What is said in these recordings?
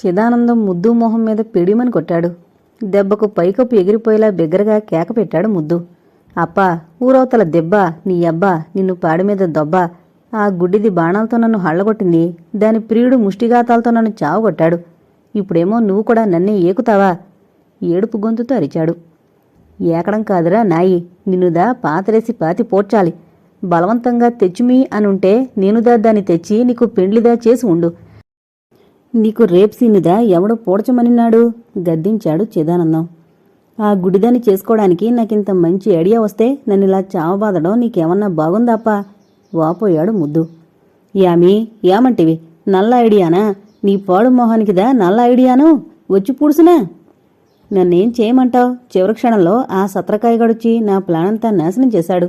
చిదానందం ముద్దు మొహం మీద పిడిమని కొట్టాడు. దెబ్బకు పైకప్పు ఎగిరిపోయేలా బిగ్గరగా కేక పెట్టాడు ముద్దు. అప్పా ఊరవతల దెబ్బ నీ అబ్బా నిన్ను పాడి మీద దొబ్బ. ఆ గుడ్డిది బాణాలతో నన్ను హళ్ళగొట్టింది. దాని ప్రియుడు ముష్టిఘాతాలతో నన్ను చావుగొట్టాడు. ఇప్పుడేమో నువ్వు కూడా నన్నే ఏకుతావా? ఏడుపు గొంతుతో అరిచాడు. ఏకడం కాదురా నాయి నిన్నుదా పాతరేసి పాతి పోడ్చాలి. బలవంతంగా తెచ్చుమీ అనుంటే నేనుదా దాన్ని తెచ్చి నీకు పెండ్లిదా చేసి ఉండు. నీకు రేప్ సీనుదా? ఎవడో పోడ్చమనిన్నాడు? గద్దించాడు చిదానందం. ఆ గుడిదాన్ని చేసుకోవడానికి నాకింత మంచి ఐడియా వస్తే నన్ను ఇలా చావబాదడం నీకేమన్నా బాగుందాపా వాపోయాడు ముద్దు. యామి ఏమంటివి నల్ల ఐడియానా? నీ పాడు మొహానికిదా నల్ల ఐడియాను? వచ్చి పూడుసునా? నన్నేం చేయమంటావు? చివరి క్షణంలో ఆ సత్రకాయ నా ప్లాన్ అంతా నాశనం చేశాడు.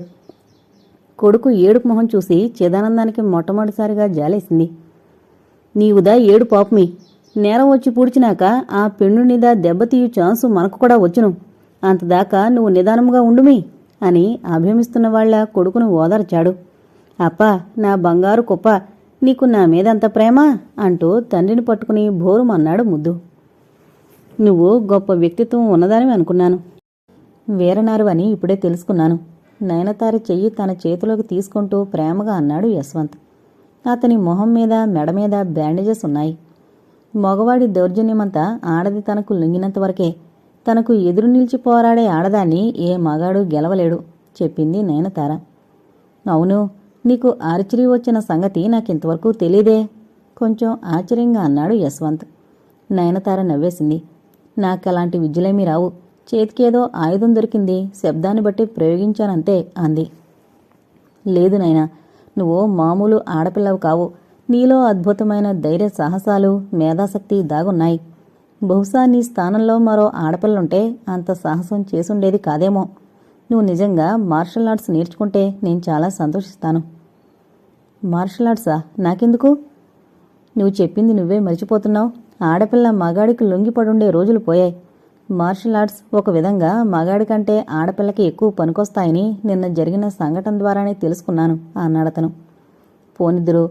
కొడుకు ఏడుపు మొహం చూసి చిదానందానికి మొట్టమొదటిసారిగా జాలేసింది. నీవుదా ఏడు పాపమి. నేరం వచ్చి పూడ్చినాక ఆ పెండునిదా దెబ్బతీయు ఛాన్సు మనకు కూడా వచ్చును. అంతదాకా నువ్వు నిదానముగా ఉండుమి అని అభ్యమిస్తున్న వాళ్ళ కొడుకును ఓదార్చాడు. అప్పా నా బంగారు కుప్ప నీకు నా మీద అంత ప్రేమ? అంటూ తండ్రిని పట్టుకుని భోరుమన్నాడు ముద్దు. నువ్వు గొప్ప వ్యక్తిత్వం ఉన్నదానివి అనుకున్నాను. వీరనారు అని ఇప్పుడే తెలుసుకున్నాను. నయనతారి చెయ్యి తన చేతిలోకి తీసుకుంటూ ప్రేమగా అన్నాడు యశ్వంత్. అతని మొహం మీద మెడ మీద బ్యాండేజెస్ ఉన్నాయి. మగవాడి దౌర్జన్యమంతా ఆడది తనకు లొంగినంత వరకే తనకు ఎదురు నిలిచి పోరాడే ఆడదాన్ని ఏ మగాడు గెలవలేడు చెప్పింది నయనతార. అవును నీకు ఆర్చరీ వచ్చిన సంగతి నాకింతవరకు తెలీదే కొంచెం ఆశ్చర్యంగా అన్నాడు యశ్వంత్. నయనతార నవ్వేసింది. నాకలాంటి విద్యలేమీ రావు. చేతికేదో ఆయుధం దొరికింది శబ్దాన్ని బట్టి ప్రయోగించానంతే అంది. లేదు నాయనా నువ్వు మామూలు ఆడపిల్లవు కావు. నీలో అద్భుతమైన ధైర్య సాహసాలు మేధాశక్తి దాగున్నాయి. బహుశా నీ స్థానంలో మరో ఆడపిల్లుంటే అంత సాహసం చేసుండేది కాదేమో. నువ్వు నిజంగా మార్షల్ ఆర్ట్స్ నేర్చుకుంటే నేను చాలా సంతోషిస్తాను. మార్షల్ ఆర్ట్సా? నాకెందుకు? నువ్వు చెప్పింది నువ్వే మర్చిపోతున్నావు. ఆడపిల్ల మగాడికి లొంగిపడుండే రోజులు పోయాయి. మార్షల్ ఆర్ట్స్ ఒక విధంగా మగాడి కంటే ఆడపిల్లకి ఎక్కువ పనికొస్తాయని నిన్న జరిగిన సంఘటన ద్వారానే తెలుసుకున్నాను అన్నాడతను పోనిద్దరు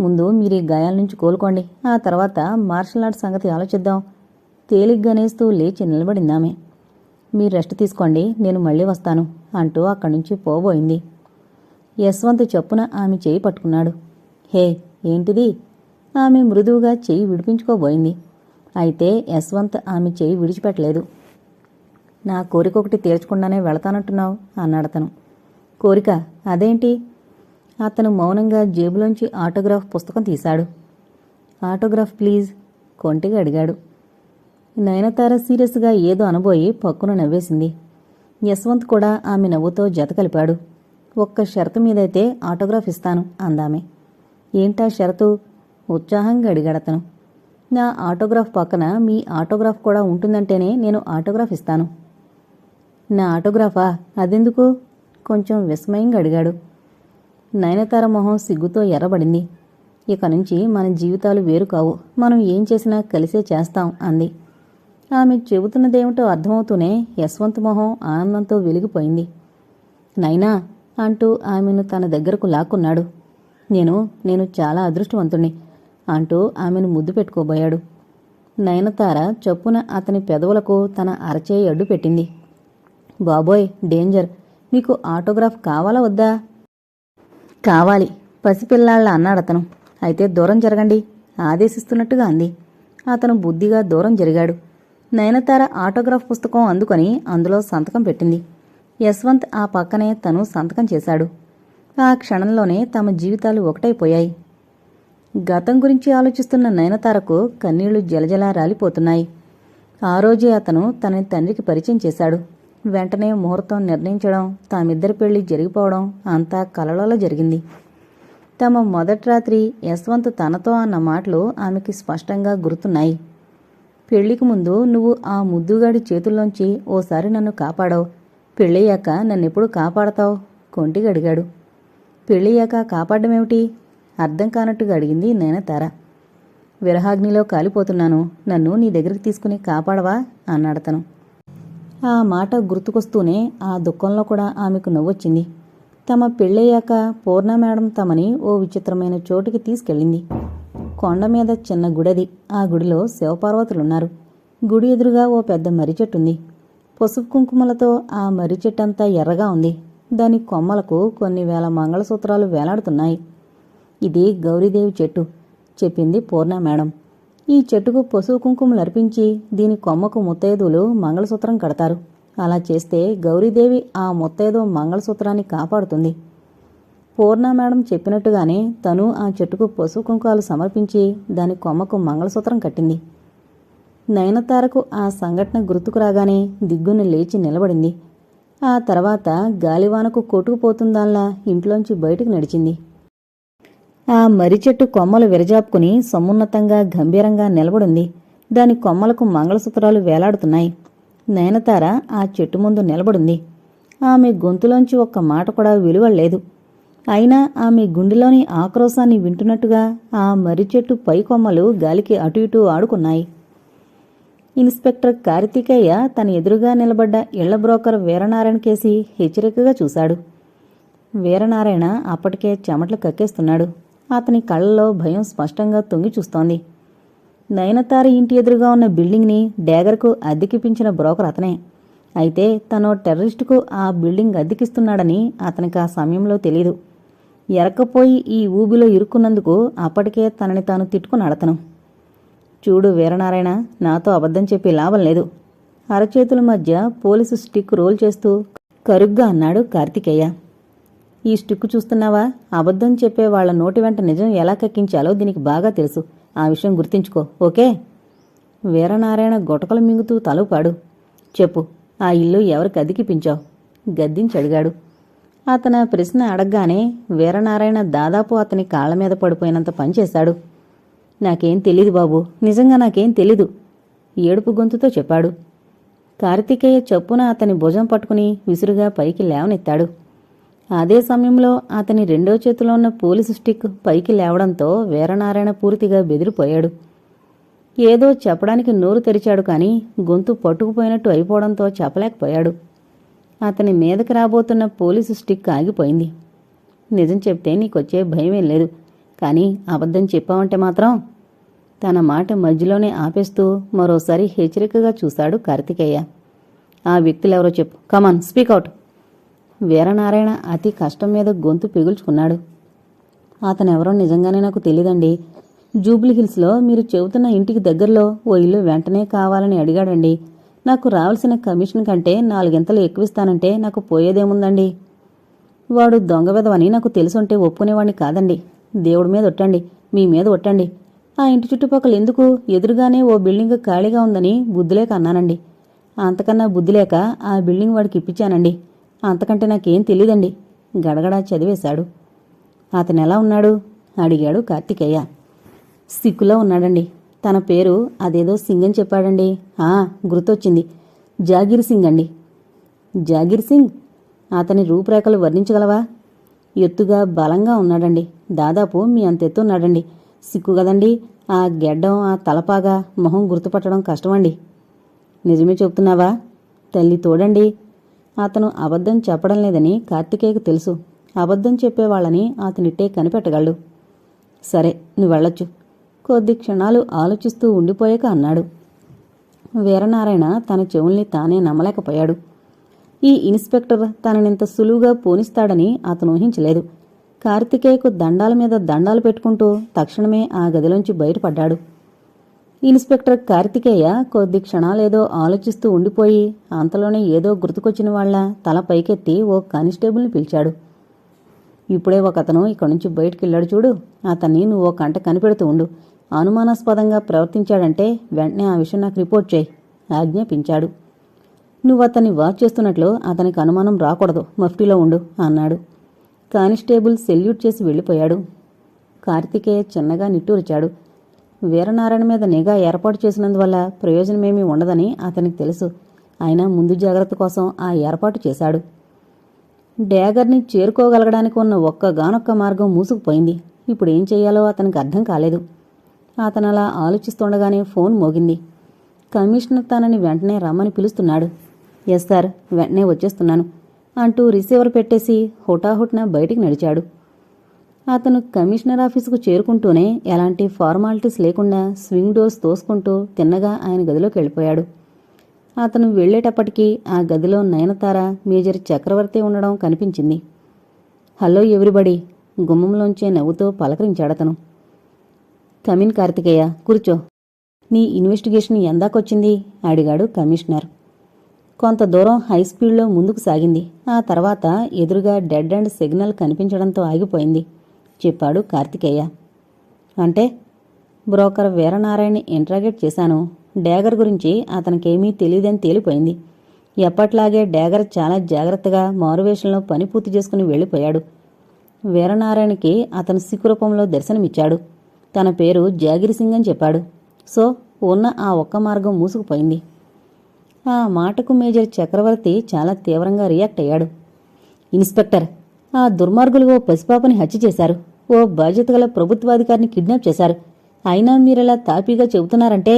ముందు మీరు ఈ గాయాల నుంచి కోలుకోండి ఆ తర్వాత మార్షల్ ఆర్ట్స్ సంగతి ఆలోచిద్దాం తేలిగ్గానేస్తూ లేచి నిలబడిందామె. మీరు రెస్ట్ తీసుకోండి నేను మళ్ళీ వస్తాను అంటూ అక్కడి నుంచి పోబోయింది. యశ్వంత్ చొప్పున ఆమె చేయి పట్టుకున్నాడు. హే ఏంటిది? ఆమె మృదువుగా చేయి విడిపించుకోబోయింది. అయితే యశ్వంత్ ఆమె చెయ్యి విడిచిపెట్టలేదు. నా కోరిక ఒకటి తీర్చకుండానే వెళతానంటున్నావు అన్నాడతను కోరిక అదేంటి? అతను మౌనంగా జేబులోంచి ఆటోగ్రాఫ్ పుస్తకం తీశాడు. ఆటోగ్రాఫ్ ప్లీజ్ కొంటిగా అడిగాడు. నయనతార సీరియస్గా ఏదో అనబోయి పక్కున నవ్వేసింది. యశ్వంత్ కూడా ఆమె నవ్వుతో జత కలిపాడు. ఒక్క షరతు మీదైతే ఆటోగ్రాఫ్ ఇస్తాను అందామె. ఏంటా షరతు? ఉత్సాహంగా అడిగాడతను నా ఆటోగ్రాఫ్ పక్కన మీ ఆటోగ్రాఫ్ కూడా ఉంటుందంటేనే నేను ఆటోగ్రాఫ్ ఇస్తాను. నా ఆటోగ్రాఫా? అదెందుకు? కొంచెం విస్మయంగా అడిగాడు. నయనతార మొహం సిగ్గుతో ఎర్రబడింది. ఇక నుంచి మన జీవితాలు వేరు కావు. మనం ఏం చేసినా కలిసే చేస్తాం అంది. ఆమె చెబుతున్నదేమిటో అర్థమవుతూనే యశ్వంత్ మొహం ఆనందంతో వెలిగిపోయింది. నైనా అంటూ ఆమెను తన దగ్గరకు లాక్కున్నాడు. నేను నేను చాలా అదృష్టవంతుణ్ణి. అంటూ ఆమెను ముద్దు పెట్టుకోబోయాడు. నయనతార చొప్పున అతని పెదవులకు తన అరచేయి అడ్డు పెట్టింది. బాబోయ్ డేంజర్. మీకు ఆటోగ్రాఫ్ కావాలా వద్దా? కావాలి. పసిపిల్లాళ్ళ అన్నాడతను. అయితే దూరం జరగండి. ఆదేశిస్తున్నట్టుగా అంది. అతను బుద్ధిగా దూరం జరిగాడు. నయనతార ఆటోగ్రాఫ్ పుస్తకం అందుకొని అందులో సంతకం పెట్టింది. యశ్వంత్ ఆ పక్కనే తను సంతకం చేశాడు. ఆ క్షణంలోనే తమ జీవితాలు ఒకటైపోయాయి. గతం గురించి ఆలోచిస్తున్న నయనతారకు కన్నీళ్ళు జలజలా రాలిపోతున్నాయి. ఆ రోజే అతను తన తండ్రికి పరిచయం చేశాడు. వెంటనే ముహూర్తం నిర్ణయించడం తామిద్దరి పెళ్ళి జరిగిపోవడం అంతా కలలోలా జరిగింది. తమ మొదటి రాత్రి యశ్వంత్ తనతో అన్న మాటలు ఆమెకి స్పష్టంగా గుర్తున్నాయి. పెళ్ళికి ముందు నువ్వు ఆ ముద్దుగాడి చేతుల్లోంచి ఓసారి నన్ను కాపాడావు. పెళ్ళయ్యాక నన్నెప్పుడు కాపాడతావు? కొంటిగా అడిగాడు. పెళ్ళయ్యాక కాపాడమేమిటి అర్థం కానట్టుగా అడిగింది నయనతార. విరహాగ్నిలో కాలిపోతున్నాను. నన్ను నీ దగ్గరికి తీసుకుని కాపాడవా? అన్నాడతను ఆ మాట గుర్తుకొస్తూనే ఆ దుఃఖంలో కూడా ఆమెకు నవ్వొచ్చింది. తమ పెళ్ళయ్యాక పూర్ణ మేడం తమని ఓ విచిత్రమైన చోటుకి తీసుకెళ్ళింది. కొండ మీద చిన్న గుడది. ఆ గుడిలో శివపార్వతులున్నారు. గుడి ఎదురుగా ఓ పెద్ద మర్రి చెట్టుంది. పసుపు కుంకుమలతో ఆ మర్రి చెట్టంతా ఎర్రగా ఉంది. దాని కొమ్మలకు కొన్ని వేల మంగళసూత్రాలు వేలాడుతున్నాయి. ఇది గౌరీదేవి చెట్టు చెప్పింది పూర్ణ మేడం. ఈ చెట్టుకు పశువు కుంకుమలు అర్పించి దీని కొమ్మకు ముత్తైదువులు మంగళసూత్రం కడతారు. అలా చేస్తే గౌరీదేవి ఆ ముత్తైదు మంగళసూత్రాన్ని కాపాడుతుంది. పూర్ణ మేడం చెప్పినట్టుగానే తను ఆ చెట్టుకు పశువు కుంకాలు సమర్పించి దాని కొమ్మకు మంగళసూత్రం కట్టింది. నయనతారకు ఆ సంఘటన గుర్తుకు రాగానే దిగ్గున లేచి నిలబడింది. ఆ తర్వాత గాలివానకు కొట్టుకుపోతుందాన్లా ఇంట్లోంచి బయటకు నడిచింది. ఆ మర్రి చెట్టు కొమ్మలు విరజాపుకుని సమున్నతంగా గంభీరంగా నిలబడింది. దాని కొమ్మలకు మంగళసూత్రాలు వేలాడుతున్నాయి. నయనతార ఆ చెట్టు ముందు నిలబడింది. ఆమె గొంతులోంచి ఒక్క మాట కూడా విలువలేదు. అయినా ఆమె గుండెలోని ఆక్రోశాన్ని వింటున్నట్టుగా ఆ మర్రి చెట్టు పై కొమ్మలు గాలికి అటు ఇటు ఆడుకున్నాయి. ఇన్స్పెక్టర్ కార్తికేయ తన ఎదురుగా నిలబడ్డ ఇళ్ళ బ్రోకర్ వీరనారాయణ కేసి హెచ్చరికగా చూశాడు. వీరనారాయణ అప్పటికే చెమటలు కక్కేస్తున్నాడు. అతని కళ్ళలో భయం స్పష్టంగా తొంగి చూస్తోంది. నయనతార ఇంటి ఎదురుగా ఉన్న బిల్డింగ్ని డ్యాగర్కు అద్దెకిపించిన బ్రోకర్ అతనే. అయితే తను టెర్రరిస్టుకు ఆ బిల్డింగ్ అద్దెకిస్తున్నాడని అతనికి ఆ సమయంలో తెలీదు. ఎరకపోయి ఈ ఊబిలో ఇరుక్కున్నందుకు అప్పటికే తనని తాను తిట్టుకున్నాడు అతను చూడు వీరనారాయణ నాతో అబద్ధం చెప్పి లాభం లేదు. అరచేతుల మధ్య పోలీసు స్టిక్ రోల్ చేస్తూ కరుగ్గా అన్నాడు కార్తికేయ. ఈ స్టిక్కు చూస్తున్నావా? అబద్ధం చెప్పే వాళ్ళ నోటి వెంట నిజం ఎలా కక్కించాలో దీనికి బాగా తెలుసు. ఆ విషయం గుర్తించుకో ఓకే? వీరనారాయణ గొటకలు మింగుతూ తలపాడు. చెప్పు ఆ ఇల్లు ఎవరికి అదికిపించావు గద్దించి అడిగాడు. అతను ప్రశ్న అడగగానే వీరనారాయణ దాదాపు అతని కాళ్ళ మీద పడిపోయినంత పనిచేశాడు నాకేం తెలీదు బాబు నిజంగా నాకేం తెలీదు ఏడుపు గొంతుతో చెప్పాడు. కార్తికేయ చప్పున అతని భుజం పట్టుకుని విసురుగా పైకి లేవనెత్తాడు. అదే సమయంలో అతని రెండో చేతిలో ఉన్న పోలీసు స్టిక్ పైకి లేవడంతో వీరనారాయణ పూర్తిగా బెదిరిపోయాడు. ఏదో చెప్పడానికి నోరు తెరిచాడు కానీ గొంతు పట్టుకుపోయినట్టు అయిపోవడంతో చెప్పలేకపోయాడు. అతని మీదకి రాబోతున్న పోలీసు స్టిక్ ఆగిపోయింది నిజం చెప్తే నీకొచ్చే భయమేం లేదు. కానీ అబద్ధం చెప్పావంటే మాత్రం తన మాట మధ్యలోనే ఆపేస్తూ మరోసారి హెచ్చరికగా చూశాడు కార్తికేయ. ఆ వ్యక్తులెవరో చెప్పు. కమాన్ స్పీకౌట్ వీరనారాయణ అతి కష్టం మీద గొంతు పిగుల్చుకున్నాడు. అతనెవరో నిజంగానే నాకు తెలీదండి. జూబ్లీ హిల్స్లో మీరు చెబుతున్న ఇంటికి దగ్గరలో ఓ ఇల్లు వెంటనే కావాలని అడిగాడండి. నాకు రావాల్సిన కమిషన్ కంటే నాలుగింతలు ఎక్కువిస్తానంటే నాకు పోయేదేముందండి? వాడు దొంగ వెదవని నాకు తెలుసుంటే ఒప్పుకునేవాడిని కాదండి. దేవుడి మీద ఒట్టండి. మీ మీద ఒట్టండి. ఆ ఇంటి చుట్టుపక్కల ఎందుకు? ఎదురుగానే ఓ బిల్డింగ్ ఖాళీగా ఉందని బుద్ధిలేక అన్నానండి. అంతకన్నా బుద్ధిలేక ఆ బిల్డింగ్ వాడికి ఇప్పించానండి. అంతకంటే నాకేం తెలీదండి. గడగడా చదివేశాడు. అతను ఎలా ఉన్నాడు? అడిగాడు కార్తికేయ. సిక్కులో ఉన్నాడండి. తన పేరు అదేదో సింగ్ అని చెప్పాడండి. ఆ గుర్తొచ్చింది. జాగీర్ సింగ్ అండి. జాగీర్ సింగ్? అతని రూపురేఖలు వర్ణించగలవా? ఎత్తుగా బలంగా ఉన్నాడండి. దాదాపు మీ అంత ఎత్తు ఉన్నాడండి. సిక్కు కదండి. ఆ గెడ్డం ఆ తలపాగా మొహం గుర్తుపట్టడం కష్టమండి. నిజమే చెప్తున్నావా? తల్లి తోడండి. అతను అబద్ధం చెప్పడం లేదని కార్తికేయకు తెలుసు. అబద్ధం చెప్పేవాళ్ళని అతనిట్టే కనిపెట్టగలడు. సరే నువ్వు వెళ్ళొచ్చు. కొద్ది క్షణాలు ఆలోచిస్తూ ఉండిపోయాక అన్నాడు. వీరనారాయణ తన చెవుల్ని తానే నమ్మలేకపోయాడు. ఈ ఇన్స్పెక్టర్ తననింత సులువుగా పోనిస్తాడని అతను ఊహించలేదు. కార్తికేయకు దండాల మీద దండాలు పెట్టుకుంటూ తక్షణమే ఆ గదిలోంచి బయటపడ్డాడు. ఇన్స్పెక్టర్ కార్తికేయ కొద్ది క్షణాలేదో ఆలోచిస్తూ ఉండిపోయి అంతలోనే ఏదో గుర్తుకొచ్చిన వాళ్ళ తల పైకెత్తి ఓ కానిస్టేబుల్ని పిలిచాడు. ఇప్పుడే ఒక అతను ఇక్కడి నుంచి బయటికి వెళ్ళాడు చూడు. అతన్ని నువ్వు ఓ కంట కనిపెడుతూ ఉండు. అనుమానాస్పదంగా ప్రవర్తించాడంటే వెంటనే ఆ విషయం నాకు రిపోర్ట్ చేయి ఆజ్ఞాపించాడు. నువ్వు అతన్ని వాచ్ చేస్తున్నట్లు అతనికి అనుమానం రాకూడదు. మఫ్టీలో ఉండు అన్నాడు. కానిస్టేబుల్ సెల్యూట్ చేసి వెళ్ళిపోయాడు. కార్తికేయ చిన్నగా నిట్టూరిచాడు. వీరనారాయణ మీద నిఘా ఏర్పాటు చేసినందువల్ల ప్రయోజనమేమీ ఉండదని అతనికి తెలుసు. అయినా ముందు జాగ్రత్త కోసం ఆ ఏర్పాటు చేశాడు. డ్యాగర్ని చేరుకోగలగడానికి ఉన్న ఒక్కగానొక్క మార్గం మూసుకుపోయింది. ఇప్పుడు ఏం చేయాలో అతనికి అర్థం కాలేదు. అతను అలా ఆలోచిస్తుండగానే ఫోన్ మోగింది. కమిషనర్ తనని వెంటనే రమ్మని పిలుస్తున్నాడు. ఎస్ సార్ వెంటనే వచ్చేస్తున్నాను అంటూ రిసీవర్ పెట్టేసి హుటాహుట్న బయటికి నడిచాడు. అతను కమిషనర్ ఆఫీసుకు చేరుకుంటూనే ఎలాంటి ఫార్మాలిటీస్ లేకుండా స్వింగ్ డోర్స్ తోసుకుంటూ తిన్నగా ఆయన గదిలోకి వెళ్ళిపోయాడు. అతను వెళ్ళేటప్పటికీ ఆ గదిలో నయనతార మేజర్ చక్రవర్తి ఉండడం కనిపించింది. హలో ఎవ్రీబడి గుమ్మంలోంచే నవ్వుతో పలకరించాడతను. కమిన్ కార్తికేయ కూర్చో. నీ ఇన్వెస్టిగేషన్ ఎందాకొచ్చింది? అడిగాడు కమిషనర్. కొంత దూరం హై స్పీడ్లో ముందుకు సాగింది. ఆ తర్వాత ఎదురుగా డెడ్ అండ్ సిగ్నల్ కనిపించడంతో ఆగిపోయింది. చెప్పాడు కార్తికేయ. అంటే బ్రోకర్ వీరనారాయణని ఇంట్రాగేట్ చేశాను. డ్యాగర్ గురించి అతనికేమీ తెలియదని తేలిపోయింది. ఎప్పట్లాగే డ్యాగర్ చాలా జాగ్రత్తగా మారువేషంలో పని పూర్తి చేసుకుని వెళ్ళిపోయాడు. వీరనారాయణకి అతను సిక్కురూపంలో దర్శనమిచ్చాడు. తన పేరు జాగిరి సింగ్ అని చెప్పాడు. సో ఉన్న ఆ ఒక్క మార్గం మూసుకుపోయింది. ఆ మాటకు మేజర్ చక్రవర్తి చాలా తీవ్రంగా రియాక్ట్ అయ్యాడు. ఇన్స్పెక్టర్ ఆ దుర్మార్గులు ఓ పసిపాపని హత్య చేశారు. ఓ బాధ్యత గల ప్రభుత్వాధికారిని కిడ్నాప్ చేశారు. అయినా మీరలా తాపీగా చెబుతున్నారంటే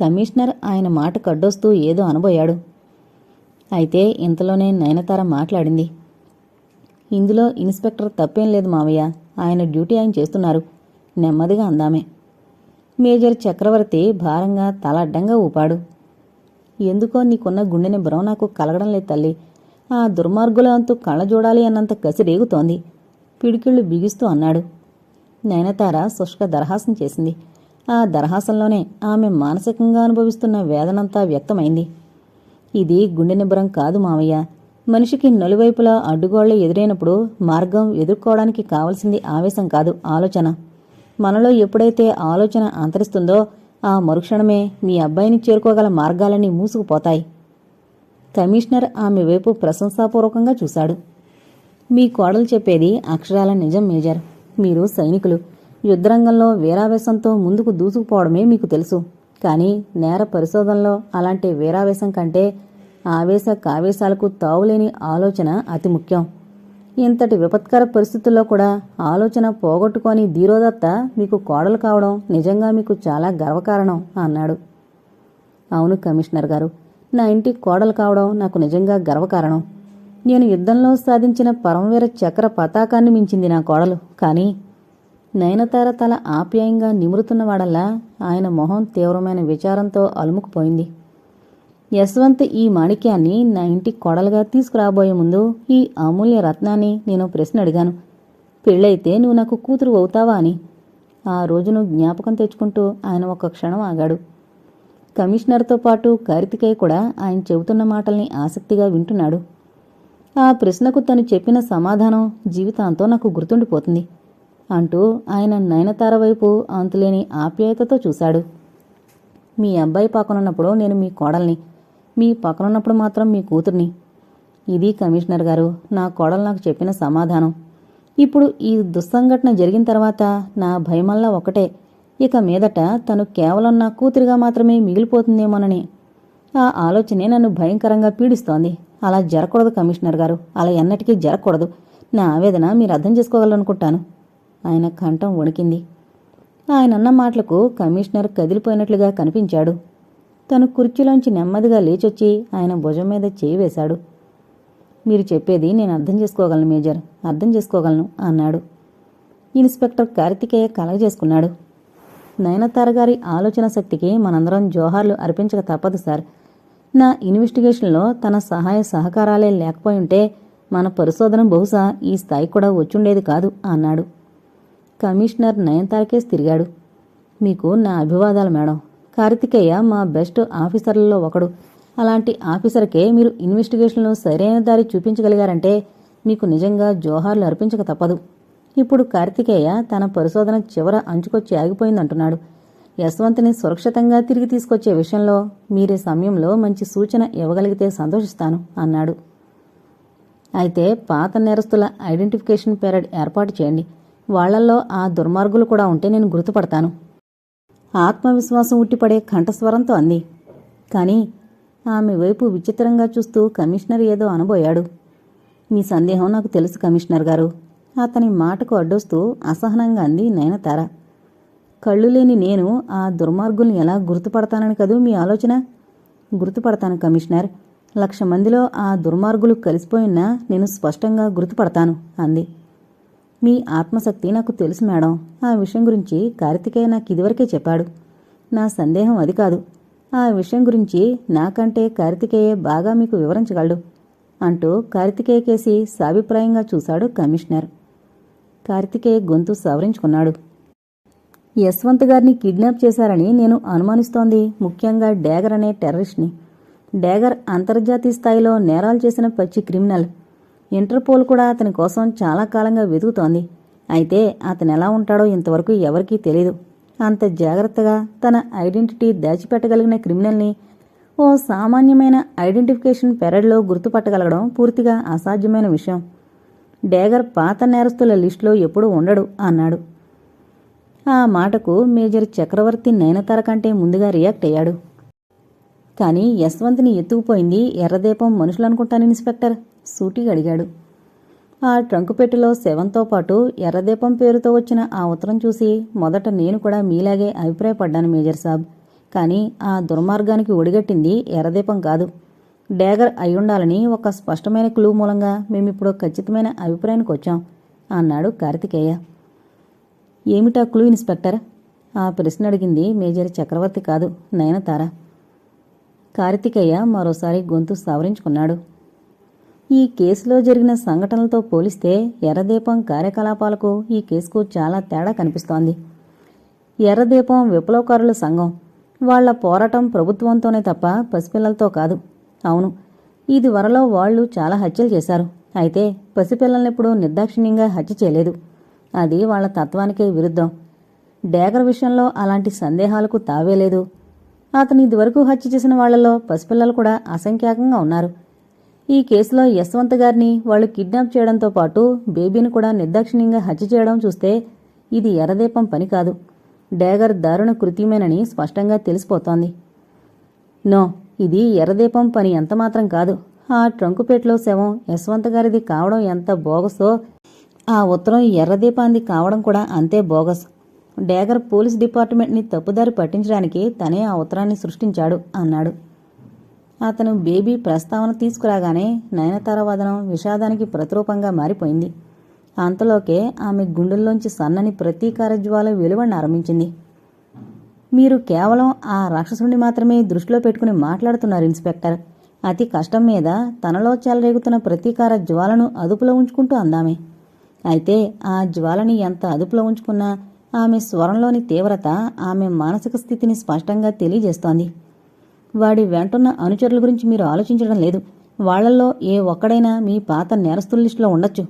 కమిషనర్ ఆయన మాట కడ్డొస్తూ ఏదో అనబోయాడు. అయితే ఇంతలోనే నయనతార మాట్లాడింది. ఇందులో ఇన్స్పెక్టర్ తప్పేం లేదు మావయ్య. ఆయన డ్యూటీ ఆయన చేస్తున్నారు. నెమ్మదిగా అందామే. మేజర్ చక్రవర్తి భారంగా తల అడ్డంగా ఊపాడు. ఎందుకో నీకున్న గుండెని నిబ్బరం నాకు కలగడం లేదు తల్లి. ఆ దుర్మార్గులంతు కళ్ళ చూడాలి అన్నంత కసి రేగుతోంది పిడికిళ్ళు బిగిస్తూ అన్నాడు. నయనతార శుష్క దరహాసం చేసింది. ఆ దరహాసంలోనే ఆమె మానసికంగా అనుభవిస్తున్న వేదనంతా వ్యక్తమైంది. ఇది గుండె నిబ్బరం కాదు మావయ్య. మనిషికి నలువైపులా అడ్డుగోళ్ళు ఎదురైనప్పుడు మార్గం ఎదుర్కోవడానికి కావలసింది ఆవేశం కాదు ఆలోచన. మనలో ఎప్పుడైతే ఆలోచన అంతరిస్తుందో ఆ మరుక్షణమే మీ అబ్బాయిని చేరుకోగల మార్గాలన్నీ మూసుకుపోతాయి. కమిషనర్ ఆమె వైపు ప్రశంసాపూర్వకంగా చూశాడు. మీ కోడలు చెప్పేది అక్షరాల నిజం మేజర్. మీరు సైనికులు. యుద్ధరంగంలో వీరావేశంతో ముందుకు దూసుకుపోవడమే మీకు తెలుసు. కానీ నేర పరిశోధనలో అలాంటి వీరావేశం కంటే ఆవేశ కావేశాలకు తావులేని ఆలోచన అతి ముఖ్యం. ఇంతటి విపత్కర పరిస్థితుల్లో కూడా ఆలోచన పోగొట్టుకొని ధీరోదత్త మీకు కోడలు కావడం నిజంగా మీకు చాలా గర్వకారణం అన్నాడు. అవును కమిషనర్ గారు. నా ఇంటి కోడలు కావడం నాకు నిజంగా గర్వకారణం. నేను యుద్ధంలో సాధించిన పరమవీర చక్ర పతాకాన్ని మించింది నా కోడలు. కానీ నయనతార తల ఆప్యాయంగా నిమురుతున్నవాడల్లా ఆయన మొహం తీవ్రమైన విచారంతో అలుముకుపోయింది. యశ్వంత్ ఈ మాణిక్యాన్ని నా ఇంటి కోడలుగా తీసుకురాబోయే ముందు ఈ అమూల్య రత్నాన్ని నేను ప్రశ్న అడిగాను. పెళ్ళైతే నువ్వు నాకు కూతురు అవుతావా అని. ఆ రోజును జ్ఞాపకం తెచ్చుకుంటూ ఆయన ఒక క్షణం ఆగాడు. కమిషనర్తో పాటు కార్తికేయ కూడా ఆయన చెబుతున్న మాటల్ని ఆసక్తిగా వింటున్నాడు. ఆ ప్రశ్నకు తను చెప్పిన సమాధానం జీవితాంతో నాకు గుర్తుండిపోతుంది అంటూ ఆయన నయనతార వైపు అంతులేని ఆప్యాయతతో చూశాడు. మీ అబ్బాయి పక్కనున్నప్పుడు నేను మీ కోడల్ని మీ పక్కనున్నప్పుడు మాత్రం మీ కూతుర్ని. ఇది కమిషనర్ గారు నా కోడలు నాకు చెప్పిన సమాధానం. ఇప్పుడు ఈ దుస్సంఘటన జరిగిన తర్వాత నా భయమల్లా ఒకటే ఇక మీదట తను కేవలం నా కూతురిగా మాత్రమే మిగిలిపోతుందేమోనని. ఆ ఆలోచనే నన్ను భయంకరంగా పీడిస్తోంది. అలా జరగకూడదు కమిషనర్ గారు. అలా ఎన్నటికీ జరగకూడదు. నా ఆవేదన మీరు అర్థం చేసుకోగలనుకుంటాను ఆయన కంఠం వణికింది. ఆయన అన్న మాటలకు కమిషనర్ కదిలిపోయినట్లుగా కనిపించాడు. తను కుర్చీలోంచి నెమ్మదిగా లేచొచ్చి ఆయన భుజం మీద చేయి వేశాడు. మీరు చెప్పేది నేను అర్థం చేసుకోగలను మేజర్. అర్థం చేసుకోగలను అన్నాడు. ఇన్స్పెక్టర్ కార్తికేయ కలగజేసుకున్నాడు. నయనతార గారి ఆలోచన శక్తికి మనందరం జోహార్లు అర్పించక తప్పదు సార్. నా ఇన్వెస్టిగేషన్లో తన సహాయ సహకారాలే లేకపోయి ఉంటే మన పరిశోధన బహుశా ఈ స్థాయి కూడా వచ్చుండేది కాదు అన్నాడు. కమిషనర్ నయనతారకేసి తిరిగాడు. మీకు నా అభివాదాలు మేడం. కార్తికేయ మా బెస్ట్ ఆఫీసర్లలో ఒకడు. అలాంటి ఆఫీసర్కే మీరు ఇన్వెస్టిగేషన్లో సరైన దారి చూపించగలిగారంటే మీకు నిజంగా జోహార్లు అర్పించక తప్పదు. ఇప్పుడు కార్తికేయ తన పరిశోధన చివర అంచుకొచ్చి ఆగిపోయిందంటున్నాడు. యశ్వంత్ని సురక్షితంగా తిరిగి తీసుకొచ్చే విషయంలో మీరే సమయంలో మంచి సూచన ఇవ్వగలిగితే సంతోషిస్తాను అన్నాడు. అయితే పాత నేరస్తుల ఐడెంటిఫికేషన్ పీరియడ్ ఏర్పాటు చేయండి. వాళ్ళల్లో ఆ దుర్మార్గులు కూడా ఉంటే నేను గుర్తుపడతాను. ఆత్మవిశ్వాసం ఉట్టిపడే కంఠస్వరంతో అంది. కానీ ఆమె వైపు విచిత్రంగా చూస్తూ కమిషనర్ ఏదో అనబోయాడు. మీ సందేహం నాకు తెలుసు కమిషనర్ గారు. అతని మాటకు అడ్డొస్తూ అసహనంగా అంది నయనతార. కళ్ళు లేని నేను ఆ దుర్మార్గుల్ని ఎలా గుర్తుపడతానని కదూ మీ ఆలోచన? గుర్తుపడతాను కమిషనర్. లక్ష మందిలో ఆ దుర్మార్గులు కలిసిపోయినా నేను స్పష్టంగా గుర్తుపడతాను అంది. మీ ఆత్మశక్తి నాకు తెలుసు మేడం. ఆ విషయం గురించి కార్తికేయ నాకు ఇదివరకే చెప్పాడు. నా సందేహం అది కాదు. ఆ విషయం గురించి నాకంటే కార్తికేయ బాగా మీకు వివరించగలడు అంటూ కార్తికేయ కేసి సాభిప్రాయంగా చూశాడు కమిషనర్. కార్తికేయ గొంతు సవరించుకున్నాడు. యశ్వంత్ గారిని కిడ్నాప్ చేశారని నేను అనుమానిస్తోంది. ముఖ్యంగా డ్యాగర్ అనే టెర్రరిస్ట్ని. డ్యాగర్ అంతర్జాతీయ స్థాయిలో నేరాలు చేసిన పచ్చి క్రిమినల్. ఇంటర్పోల్ కూడా అతని కోసం చాలా కాలంగా వెతుకుతోంది. అయితే అతను ఎలా ఉంటాడో ఇంతవరకు ఎవరికీ తెలియదు అంత జాగ్రత్తగా తన ఐడెంటిటీ దాచిపెట్టగలిగిన క్రిమినల్ని ఓ సామాన్యమైన ఐడెంటిఫికేషన్ పెరడ్లో గుర్తుపట్టగలగడం పూర్తిగా అసాధ్యమైన విషయం. డేగర్ పాత నేరస్తుల లిస్టులో ఎప్పుడూ ఉండడు అన్నాడు. ఆ మాటకు మేజర్ చక్రవర్తి నయనతార కంటే ముందుగా రియాక్ట్ అయ్యాడు. కానీ యశ్వంత్ని ఎత్తుకుపోయింది ఎర్రదీపం మనుషులనుకుంటాను ఇన్స్పెక్టర్ సూటిగా అడిగాడు. ఆ ట్రంకు పెట్టెలో శవంతో పాటు ఎర్రదీపం పేరుతో వచ్చిన ఆ ఉత్తరం చూసి మొదట నేను కూడా మీలాగే అభిప్రాయపడ్డాను మేజర్ సాబ్. కానీ ఆ దుర్మార్గానికి ఒడిగట్టింది ఎర్రదీపం కాదు. డ్యాగర్ అయ్యుండాలని ఒక స్పష్టమైన క్లూ మూలంగా మేమిప్పుడు ఖచ్చితమైన అభిప్రాయానికి వచ్చాం అన్నాడు కార్తికేయ. ఏమిటా క్లూ ఇన్స్పెక్టర్? ఆ ప్రశ్న అడిగింది మేజర్ చక్రవర్తి కాదు నయనతార. కార్తికేయ మరోసారి గొంతు సవరించుకున్నాడు. ఈ కేసులో జరిగిన సంఘటనలతో పోలిస్తే ఎర్రదీపం కార్యకలాపాలకు ఈ కేసుకు చాలా తేడా కనిపిస్తోంది. ఎర్రదీపం విప్లవకారుల సంఘం. వాళ్ళ పోరాటం ప్రభుత్వంతోనే తప్ప పసిపిల్లలతో కాదు. అవును. ఇది వరలో వాళ్ళు చాలా హత్యలు చేశారు. అయితే పసిపిల్లలనెప్పుడూ నిర్దాక్షిణ్యంగా హత్య చేయలేదు. అది వాళ్ళ తత్వానికే విరుద్ధం. డేగర్ విషయంలో అలాంటి సందేహాలకు తావేలేదు అతను ఇదివరకు హత్య చేసిన వాళ్ళలో పసిపిల్లలు కూడా అసంఖ్యాకంగా ఉన్నారు. ఈ కేసులో యశ్వంత్ గారిని వాళ్ళు కిడ్నాప్ చేయడంతో పాటు బేబీని కూడా నిర్దాక్షిణ్యంగా హత్య చేయడం చూస్తే ఇది ఎర్రదీపం పని కాదు. డేగర్ దారుణ కృత్యమేనని స్పష్టంగా తెలిసిపోతోంది. నో ఇది ఎర్రదీపం పని ఎంతమాత్రం కాదు. ఆ ట్రంకుపేట్లో శవం యశ్వంత్ గారిది కావడం ఎంత బోగసో ఆ ఉత్తరం ఎర్రదీపాంది కావడం కూడా అంతే బోగస్. డేగర్ పోలీస్ డిపార్ట్మెంట్ని తప్పుదారి పట్టించడానికి తనే ఆ ఉత్తరాన్ని సృష్టించాడు అన్నాడు. అతను బేబీ ప్రస్తావన తీసుకురాగానే నయనతార వదనం విషాదానికి ప్రతిరూపంగా మారిపోయింది. అంతలోకే ఆమె గుండెల్లోంచి సన్నని ప్రతీకార జ్వాల వెలువడిని ఆరంభించింది. మీరు కేవలం ఆ రాక్షసుని మాత్రమే దృష్టిలో పెట్టుకుని మాట్లాడుతున్నారు ఇన్స్పెక్టర్. అతి కష్టం మీద తనలో చెలరేగుతున్న ప్రతీకార జ్వాలను అదుపులో ఉంచుకుంటూ అందామే. అయితే ఆ జ్వాలని ఎంత అదుపులో ఉంచుకున్నా ఆమె స్వరంలోని తీవ్రత ఆమె మానసిక స్థితిని స్పష్టంగా తెలియజేస్తోంది. వాడి వెంటున్న అనుచరుల గురించి మీరు ఆలోచించడం లేదు. వాళ్ళల్లో ఏ ఒక్కడైనా మీ పాత నేరస్తుల లిస్టులో ఉండొచ్చు.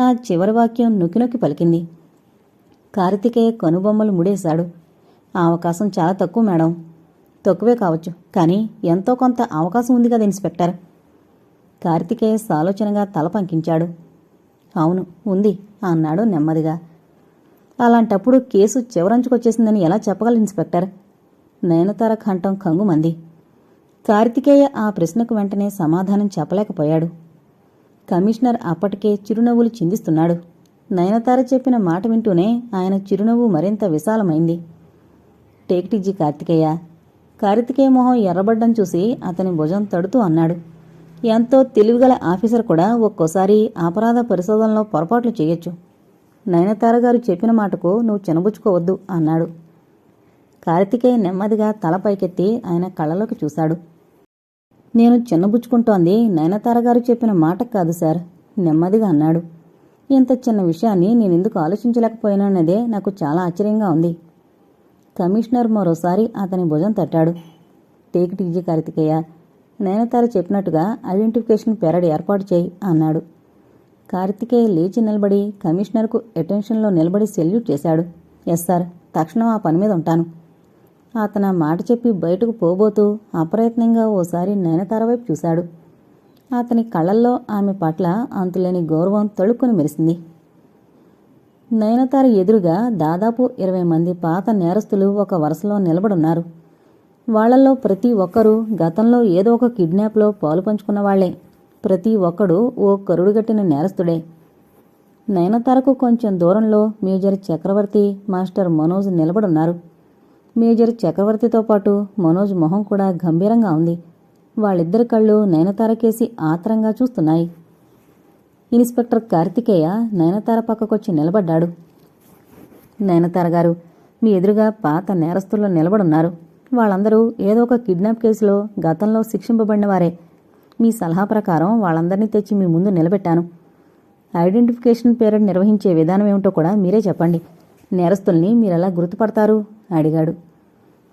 ఆ చివరి వాక్యం నొక్కి నొక్కి పలికింది. కార్తికేయ కనుబొమ్మలు ముడేశాడు. ఆ అవకాశం చాలా తక్కువ మేడం. తక్కువే కావచ్చు. కానీ ఎంతో కొంత అవకాశం ఉంది కదా ఇన్స్పెక్టర్. కార్తికేయ సాలోచనగా తల పంకించాడు. అవును ఉంది అన్నాడు నెమ్మదిగా. అలాంటప్పుడు కేసు చివరంచుకొచ్చేసిందని ఎలా చెప్పగలరు ఇన్స్పెక్టర్? నయనతార కంఠం కంగుమంది. కార్తికేయ ఆ ప్రశ్నకు వెంటనే సమాధానం చెప్పలేకపోయాడు. కమిషనర్ అప్పటికే చిరునవ్వులు చిందిస్తున్నాడు. నయనతార చెప్పిన మాట వింటూనే ఆయన చిరునవ్వు మరింత విశాలమైంది. టేక్టిజీ కార్తికేయ. కార్తికేయ మొహం ఎర్రబడ్డం చూసి అతని భుజం తడుతూ అన్నాడు. ఎంతో తెలివిగల ఆఫీసర్ కూడా ఒక్కోసారి అపరాధ పరిశోధనలో పొరపాట్లు చేయొచ్చు. నయనతార గారు చెప్పిన మాటకు నువ్వు చినబుచ్చుకోవద్దు అన్నాడు. కార్తికేయ నెమ్మదిగా తల పైకెత్తి ఆయన కళ్ళలోకి చూశాడు. నేను చిన్నబుచ్చుకుంటోంది నయనతార గారు చెప్పిన మాట కాదు సార్ నెమ్మదిగా అన్నాడు. ఇంత చిన్న విషయాన్ని నేనెందుకు ఆలోచించలేకపోయానన్నదే నాకు చాలా ఆశ్చర్యంగా ఉంది. కమిషనర్ మరోసారి అతని భుజం తట్టాడు. టేక్ టీజీ కార్తికేయ నయనతార చెప్పినట్టుగా ఐడెంటిఫికేషన్ పెరడ్ ఏర్పాటు చేయి అన్నాడు. కార్తికేయ లేచి నిలబడి కమిషనర్కు అటెన్షన్లో నిలబడి సెల్యూట్ చేశాడు. ఎస్ సార్ తక్షణం ఆ పని మీద ఉంటాను. అతను మాట చెప్పి బయటకు పోబోతూ అప్రయత్నంగా ఓసారి నయనతార వైపు చూశాడు. అతని కళ్ళల్లో ఆమె పట్ల అంతులేని గౌరవం తొడుక్కుని మెరిసింది. నయనతార ఎదురుగా దాదాపు ఇరవై మంది పాత నేరస్తులు ఒక వరుసలో నిలబడున్నారు. వాళ్ళలో ప్రతి ఒక్కరూ గతంలో ఏదో ఒక కిడ్నాప్లో పాలు పంచుకున్న వాళ్ళే. ప్రతి ఒక్కడు ఓ కరుడుగట్టిన నేరస్తుడే. నయనతారకు కొంచెం దూరంలో మేజర్ చక్రవర్తి మాస్టర్ మనోజ్ నిలబడున్నారు. మేజర్ చక్రవర్తితో పాటు మనోజ్ మొహం కూడా గంభీరంగా ఉంది. వాళ్ళిద్దరి కళ్ళు నయనతారకేసి ఆత్రంగా చూస్తున్నాయి. ఇన్స్పెక్టర్ కార్తికేయ నయనతార పక్కకొచ్చి నిలబడ్డాడు. నయనతార గారు మీ ఎదురుగా పాత నేరస్తుల్లో నిలబడున్నారు. వాళ్ళందరూ ఏదో ఒక కిడ్నాప్ కేసులో గతంలో శిక్షింపబడిన వారే మీ సలహా ప్రకారం వాళ్ళందరినీ తెచ్చి మీ ముందు నిలబెట్టాను. ఐడెంటిఫికేషన్ పీరియడ్ నిర్వహించే విధానం ఏమిటో కూడా మీరే చెప్పండి. నేరస్తుల్ని మీరెలా గుర్తుపడతారు? అడిగాడు.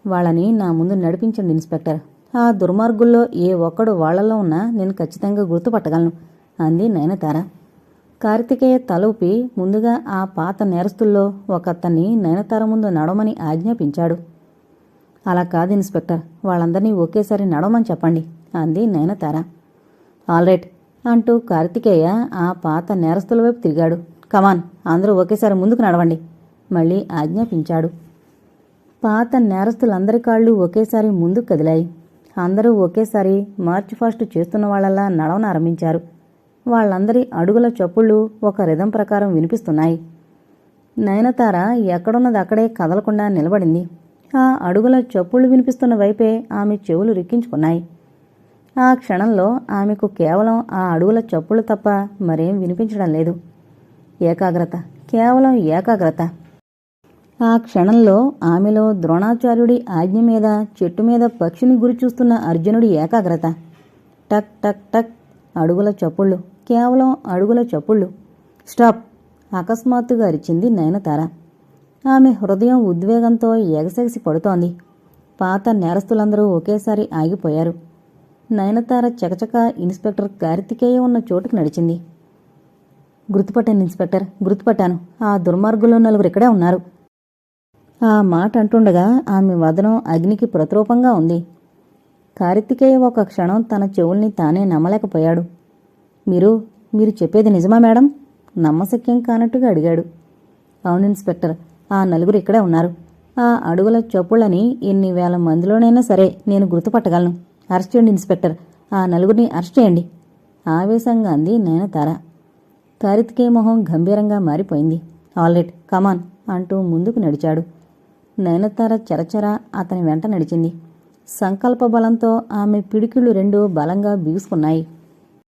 వాళ్ళని నా ముందు నడిపించండి ఇన్స్పెక్టర్. ఆ దుర్మార్గుల్లో ఏ ఒక్కడు వాళ్ళలో ఉన్నా నేను ఖచ్చితంగా గుర్తుపట్టగలను. అంది నయనతార. కార్తికేయ తలూపి ముందుగా ఆ పాత నేరస్తుల్లో ఒకతన్ని నయనతార ముందు నడవమని ఆజ్ఞాపించాడు. అలా కాదు ఇన్స్పెక్టర్. వాళ్ళందరినీ ఒకేసారి నడవమని చెప్పండి అంది నయనతార. ఆల్రైట్ అంటూ కార్తికేయ ఆ పాత నేరస్తుల వైపు తిరిగాడు. కమాన్ అందరూ ఒకేసారి ముందుకు నడవండి మళ్ళీ ఆజ్ఞాపించాడు. పాత నేరస్తులందరి కాళ్ళు ఒకేసారి ముందుకు కదిలాయి. అందరూ ఒకేసారి మార్చ్ ఫాస్ట్ చేస్తున్న వాళ్ళలా నడవనారంభించారు వాళ్ళందరి అడుగుల చప్పుళ్ళు ఒక రిధం ప్రకారం వినిపిస్తున్నాయి. నయనతార ఎక్కడున్నది అక్కడే కదలకుండా నిలబడింది. ఆ అడుగుల చప్పుళ్ళు వినిపిస్తున్న వైపే ఆమె చెవులు రిక్కించుకున్నాయి. ఆ క్షణంలో ఆమెకు కేవలం ఆ అడుగుల చప్పుళ్ళు తప్ప మరేం వినిపించడం లేదు. ఏకాగ్రత కేవలం ఏకాగ్రత. ఆ క్షణంలో ఆమెలో ద్రోణాచార్యుడి ఆజ్ఞ మీద చెట్టు మీద పక్షిని గురి చూస్తున్న అర్జునుడి ఏకాగ్రత. టక్ టక్ టక్ అడుగుల చప్పుళ్ళు. కేవలం అడుగుల చప్పుళ్ళు. స్టాప్. అకస్మాత్తుగా అరిచింది నయనతార. ఆమె హృదయం ఉద్వేగంతో ఎగసెగసి పడుతోంది. పాత నేరస్తులందరూ ఒకేసారి ఆగిపోయారు. నయనతార చకచక ఇన్స్పెక్టర్ కార్తికేయ ఉన్న చోటుకు నడిచింది. గుర్తుపట్టాను ఇన్స్పెక్టర్. గుర్తుపట్టాను. ఆ దుర్మార్గుల్లో నలుగురు ఇక్కడే ఉన్నారు. ఆ మాట అంటుండగా ఆమె వదనం అగ్నికి ప్రతిరూపంగా ఉంది. కార్తికేయ ఒక క్షణం తన చెవుల్ని తానే నమ్మలేకపోయాడు. మీరు మీరు చెప్పేది నిజమా మేడం? నమ్మశక్యం కానట్టుగా అడిగాడు. అవును ఇన్స్పెక్టర్ ఆ నలుగురు ఇక్కడే ఉన్నారు. ఆ అడుగుల చప్పుళ్ళని ఎన్ని వేల మందిలోనైనా సరే నేను గుర్తుపట్టగలను. అరెస్ట్ చేయండి ఇన్స్పెక్టర్ ఆ నలుగురిని అరెస్ట్ చేయండి. ఆవేశంగా అంది నయనతార. తారిత్కే మొహం గంభీరంగా మారిపోయింది. ఆల్రెడ్ కమాన్ అంటూ ముందుకు నడిచాడు. నయనతార చరచర అతని వెంట నడిచింది. సంకల్ప బలంతో ఆమె పిడికిళ్ళు రెండు బలంగా బిగుసుకున్నాయి.